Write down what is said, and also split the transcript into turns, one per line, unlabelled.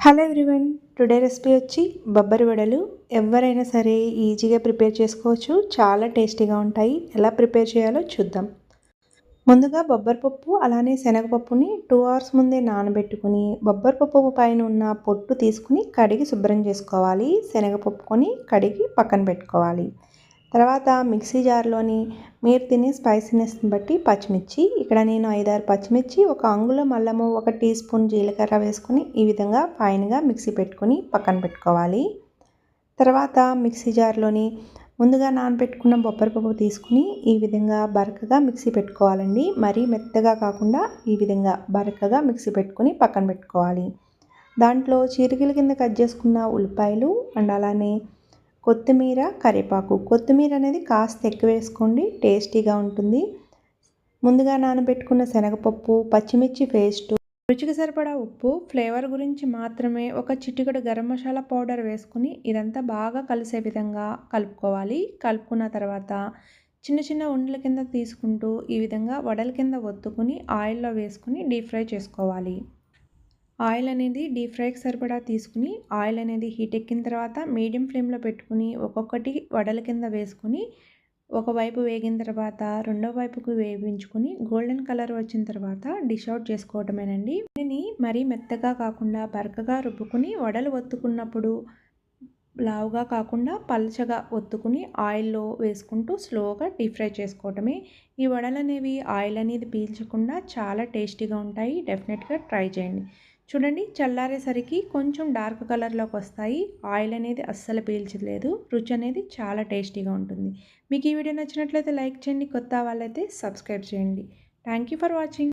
Hello everyone today recipe వచ్చి బొబ్బరి వడలు. ఎవరైనా సరే ఈజీగా ప్రిపేర్ చేసుకోవచ్చు. చాలా టేస్టీగా ఉంటాయి. ఎలా ప్రిపేర్ చేయాలో చూద్దాం. ముందుగా బొబ్బరి పప్పు అలానే శనగపప్పుని టూ అవర్స్ ముందే నానబెట్టుకుని బొబ్బరి పప్పు పైన ఉన్న పొట్టు తీసుకుని కడిగి శుభ్రం చేసుకోవాలి. శనగపప్పుకొని కడిగి పక్కన పెట్టుకోవాలి. తర్వాత మిక్సీ జార్లోని మీరు తినే స్పైసీనెస్ని బట్టి పచ్చిమిర్చి ఇక్కడ నేను ఐదారు పచ్చిమిర్చి ఒక అంగుళం అల్లము ఒక టీ స్పూన్ జీలకర్ర వేసుకుని ఈ విధంగా ఫైన్గా మిక్సీ పెట్టుకొని పక్కన పెట్టుకోవాలి. తర్వాత మిక్సీ జార్లోని ముందుగా నానబెట్టుకున్న బొబ్బరిపప్పు తీసుకుని ఈ విధంగా బరకగా మిక్సీ పెట్టుకోవాలండి. మరీ మెత్తగా కాకుండా ఈ విధంగా బరకగా మిక్సీ పెట్టుకుని పక్కన పెట్టుకోవాలి. దాంట్లో చీరికల కింద కట్ చేసుకున్న ఉల్లిపాయలు అండ్ అలానే కొత్తిమీర కరివేపాకు. కొత్తిమీర అనేది కాస్త ఎక్కువ వేసుకోండి టేస్టీగా ఉంటుంది. ముందుగా నానబెట్టుకున్న శనగపప్పు పచ్చిమిర్చి పేస్టు రుచికి సరిపడా ఉప్పు ఫ్లేవర్ గురించి మాత్రమే ఒక చిటికెడు గరం మసాలా పౌడర్ వేసుకుని ఇదంతా బాగా కలిసే విధంగా కలుపుకోవాలి. కలుపుకున్న తర్వాత చిన్న చిన్న ఉండల కింద తీసుకుంటూ ఈ విధంగా వడల కింద ఒత్తుకుని ఆయిల్లో వేసుకుని డీప్ ఫ్రై చేసుకోవాలి. ఆయిల్ అనేది డీప్ ఫ్రైకి సరిపడా తీసుకుని ఆయిల్ అనేది హీట్ ఎక్కిన తర్వాత మీడియం ఫ్లేమ్లో పెట్టుకుని ఒక్కొక్కటి వడల కింద వేసుకుని ఒకవైపు వేగిన తర్వాత రెండో వైపుకు వేయించుకుని గోల్డెన్ కలర్ వచ్చిన తర్వాత డిష్ అవుట్ చేసుకోవటమేనండి. దీనిని మరీ మెత్తగా కాకుండా బరకగా రుబ్బుకుని వడలు ఒత్తుకున్నప్పుడు లావుగా కాకుండా పల్చగా ఒత్తుకుని ఆయిల్లో వేసుకుంటూ స్లోగా డీప్ ఫ్రై చేసుకోవటమే. ఈ వడలు అనేవి ఆయిల్ అనేది పీల్చకుండా చాలా టేస్టీగా ఉంటాయి. డెఫినెట్గా ట్రై చేయండి. చూడండి చల్లారేసరికి కొంచెం డార్క్ కలర్లోకి వస్తాయి. ఆయిల్ అనేది అస్సలు పీల్చలేదు రుచి అనేది చాలా టేస్టీగా ఉంటుంది. మీకు ఈ వీడియో నచ్చినట్లయితే లైక్ చేయండి. కొత్త వాళ్ళైతే సబ్స్క్రైబ్ చేయండి. Thank you for watching.